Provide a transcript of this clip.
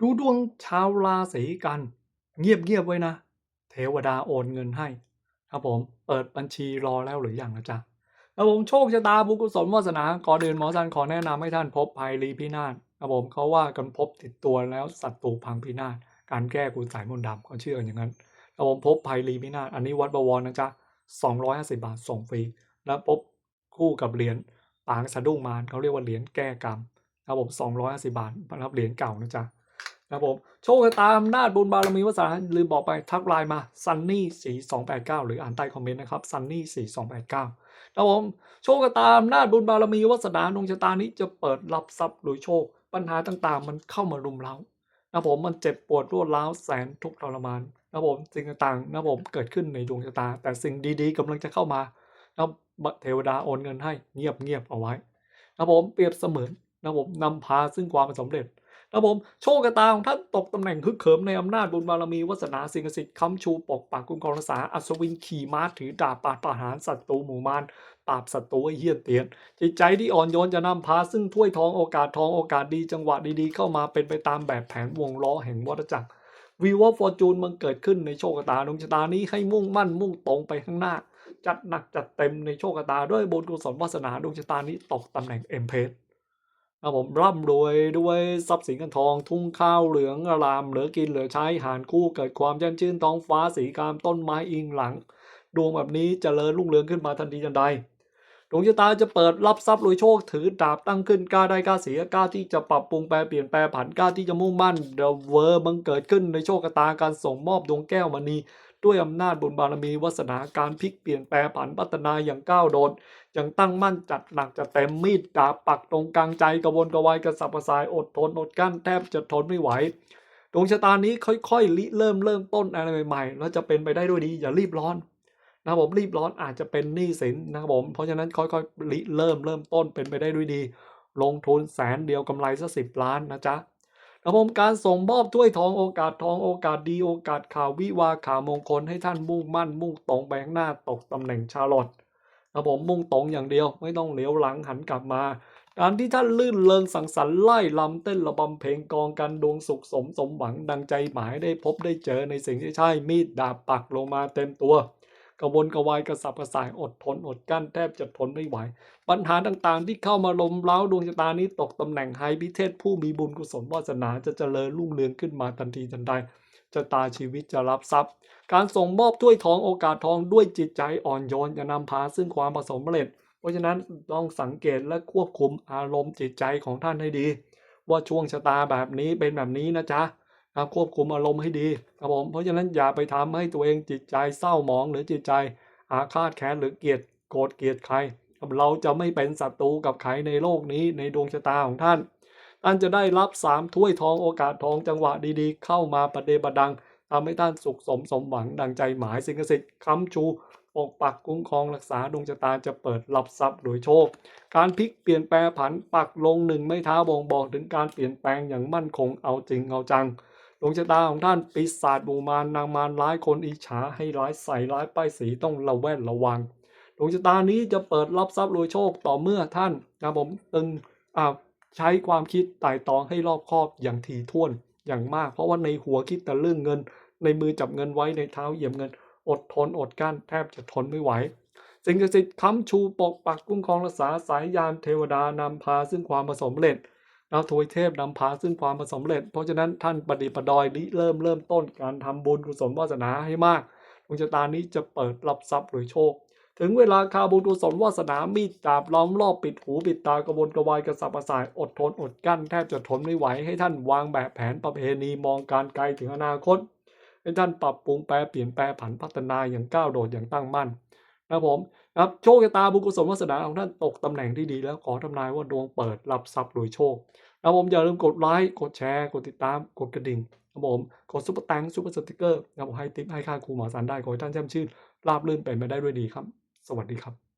ดูดวงชาวราศีกัน เงียบๆไว้นะ เทวดาโอนเงินให้ ครับผมเปิดบัญชีรอแล้วหรือยังนะจ๊ะครับผมโชคชะตาบุกุศลวาสนาก่อนเดินหมอสันขอแนะนำให้ท่านพบภัยรีพินาศครับผมเขาว่ากันพบติดตัวแล้วศัตรูพังพินาศการแก้คุณสายมนต์ดำเขาเชื่อกันอย่างนั้นครับผมพบภัยรีพินาศอันนี้วัดบวรนะจ๊ะ250 บาทส่งฟรีแล้วพบคู่กับเหรียญปางสะดุ้งมารเขาเรียกว่าเหรียญแก้กรรมครับผม250 บาทรับเหรียญเก่านะจ๊ะ ครับผมโชคชะตาอำนาจบุญบารมีวาสนาลืมบอกไปทักไลน์มาซันนี่สี่สองแปดเก้าหรืออ่านใต้คอมเมนต์นะครับซันนี่สี่สองแปดเก้าครับผมโชคชะตาอำนาจบุญบารมีวาสนาดวงชะตานี้จะเปิดรับทรัพย์หรือโชค ปัญหาต่างๆ มันเข้ามารุมเร้านะผมมันเจ็บปวดรวดร้าวแสนทุกข์ทรมานนะผมสิ่งต่างๆนะผมเกิดขึ้นในดวงชะตา แต่สิ่งดีๆกำลังจะเข้ามานะเทวดาโอนเงินให้เงียบๆเอาไว้นะผมเปรียบเสมือนนะผมนำพาซึ่งความสำเร็จ ครับผมโชคชะตาของท่านตกตำแหน่งฮึกเหิมในอำนาจบุญบารมีวาสนาสิ่งศักดิ์สิทธิ์ค้ำชูปกปักคุ้มครองรักษาอัศวินขี่ม้าถือดาบปราบประหารศัตรูหมู่มารปราบศัตรูเหี้ยเตียนจิตใจที่อ่อนโยนจะนำพาซึ่งถ้วยทองโอกาสทองโอกาสดีจังหวะดีๆ เข้ามาเป็นไปตามแบบแผนวงล้อแห่งวัฏจักรวีวอฟอร์จูนมันเกิดขึ้นในโชคชะตาดวงชะตานี้ให้มุ่งมั่นมุ่งตรงไปข้างหน้า จัดหนักจัดเต็มในโชคชะตาด้วยบุญกุศลวาสนาดวงชะตานี้ตกตำแหน่งเอ็มเพส ครับผมร่ำรวยด้วยทรัพย์สินเงินทอง ทุ่งข้าวเหลืองอารามเหลือกินเหลือใช้หารคู่เกิดความแจ่มชื่นท้องฟ้าสีกามต้นไม้อิงหลัง ดวงแบบนี้จเจริญรุ่งเรืองขึ้นมาทันทีทันใดดวงชะตาจะเปิดรับทรัพย์รวยโชคถือดาบตั้งขึ้นกล้าได้กล้าเสียกล้าที่จะปรับปรุงแปลเปลี่ยนแปลผันกล้าที่จะมุ่งมั่นเดอะเวอร์บังเกิดขึ้นในโชคชะตาการส่งมอบดวงแก้วมณี ด้วยอำนาจบุญบารมีวาสนาการพลิกเปลี่ยนแปลผันพัฒนาอย่างก้าวโดดยังตั้งมั่นจัดหนักจะเต็มมีดดาบปักตรงกลางใจกระวนกระวายกระสับกระส่ายอดทนอดกั้นแทบจะทนไม่ไหวดวงชะตานี้ค่อยๆริเริ่มเริ่มต้นอะไรใหม่ๆแล้วจะเป็นไปได้ด้วยดีอย่ารีบร้อนนะครับผมรีบร้อนอาจจะเป็นหนี้สินนะครับผมเพราะฉะนั้นค่อยๆริเริ่มเริ่มต้นเป็นไปได้ด้วยดี ลงทุนแสนเดียวกำไรสักสิบล้านนะจ๊ะ รับผมการส่งมอบถ้วยทองโอกาสทองโอกาสดีโอกาสข่าววิวาข่าวมงคลให้ท่านมุ่งมั่นมุ่งตรงไปข้างหน้าตกตำแหน่งชาลอตครับผมมุ่งตรงอย่างเดียวไม่ต้องเหลียวหลังหันกลับมาการที่ท่านลื่นเริงสังสรรค์ไล่ลำเต้นระบำเพลงกองกันดวงสุขสมสมหวังดังใจหมายได้พบได้เจอในสิ่งที่ใช่มีดดาบปักลงมาเต็มตัว กระวนกระวายกระสับกระส่ายอดทนอดกั้นแทบจะทนไม่ไหว ปัญหาต่างๆ ที่เข้ามาลมเล้าดวงชะตานี้ตกตำแหน่งไฮพิเทศผู้มีบุญกุศลวาสนาจะเจริญรุ่งเรืองขึ้นมาทันทีทันใดชะตาชีวิตจะรับทรัพย์ การส่งมอบถ้วยทองโอกาสทองด้วยจิตใจอ่อนโยนจะนำพาซึ่งความประสมเร็จ เพราะฉะนั้นต้องสังเกตและควบคุมอารมณ์จิตใจของท่านให้ดี ว่าช่วงชะตาแบบนี้เป็นแบบนี้นะจ๊ะ ครับควบคุมอารมณ์ให้ดีครับผมเพราะฉะนั้นอย่าไปทำให้ตัวเองจิตใจเศร้าหมองหรือจิตใจอาฆาตแค้นหรือเกลียดโกรธเกลียดใคร เราจะไม่เป็นศัตรูกับใครในโลกนี้ในดวงชะตาของท่านท่านจะได้รับสามถ้วยทองโอกาสทองจังหวะดีๆ เข้ามาประเดประดังทำให้ท่านสุขสมสมหวังดังใจหมายสิ่งศักดิ์สิทธิ์ค้ำชูปกปักคุ้มครองรักษาดวงชะตาจะเปิดรับทรัพย์โดยโชค การพลิกเปลี่ยนแปลผันปักลงหนึ่งไม่ท้าบ่งบอกถึงการเปลี่ยนแปลงอย่างมั่นคงเอาจริงเอาจัง ดวงชะตาของท่านปีศาจบูมารนางมารร้ายคนอิจฉาให้ร้ายใส่ร้ายป้ายสีต้องระแวดระวังดวงชะตานี้จะเปิดรับทรัพย์โดยโชคต่อเมื่อท่านนะผมตึงอ่าใช้ความคิดไต่ตองให้รอบคอบอย่างถี่ถ้วนอย่างมาก เพราะว่าในหัวคิดแต่เรื่องเงิน ในมือจับเงินไว้ในเท้าเหยียบเงิน อดทนอดกั้นแทบจะทนไม่ไหวสิ่งศักดิ์สิทธิ์ค้ำชูปกปักคุ้มครองรักษาสายยานเทวดานำพาซึ่งความผสมเร็จ ดาวทวยเทพนำพาซึ่งความสมเร็จ เพราะฉะนั้นท่านปฏิปดอยริเริ่มเริ่มต้นการทำบุญกุศลวาสนาให้มากดวงชะตานี้จะเปิดรับทรัพย์หรือโชค ถึงเวลาคาบุญกุศลวาสนามีดจาบล้อมรอบปิดหูปิดตากระวนกระวายกระสับกระส่ายอดทนอดกั้นแทบจะทนไม่ไหวให้ท่านวางแบบแผนประเพณีมองการไกลถึงอนาคตให้ท่านปรับปรุงแปลเปลี่ยนแปลผันพัฒนาอย่างก้าวโดดอย่างตั้งมั่นนะผมครับโชคชะตาบุญกุศลวาสนาของท่านตกตำแหน่งที่ดีแล้วขอทำนายว่าดวงเปิดรับทรัพย์รวยโชค นะผมอย่าลืมกดไลค์กดแชร์กดติดตามกดกระดิ่งนะผมกดซุปเปอร์แตงซุปเปอร์สติกเกอร์นะผมให้ติปให้ค่าครูหมอสันได้ขอให้ท่านแจ่มชื่นราบรื่นเป็นไปได้ด้วยดีครับ สวัสดีครับ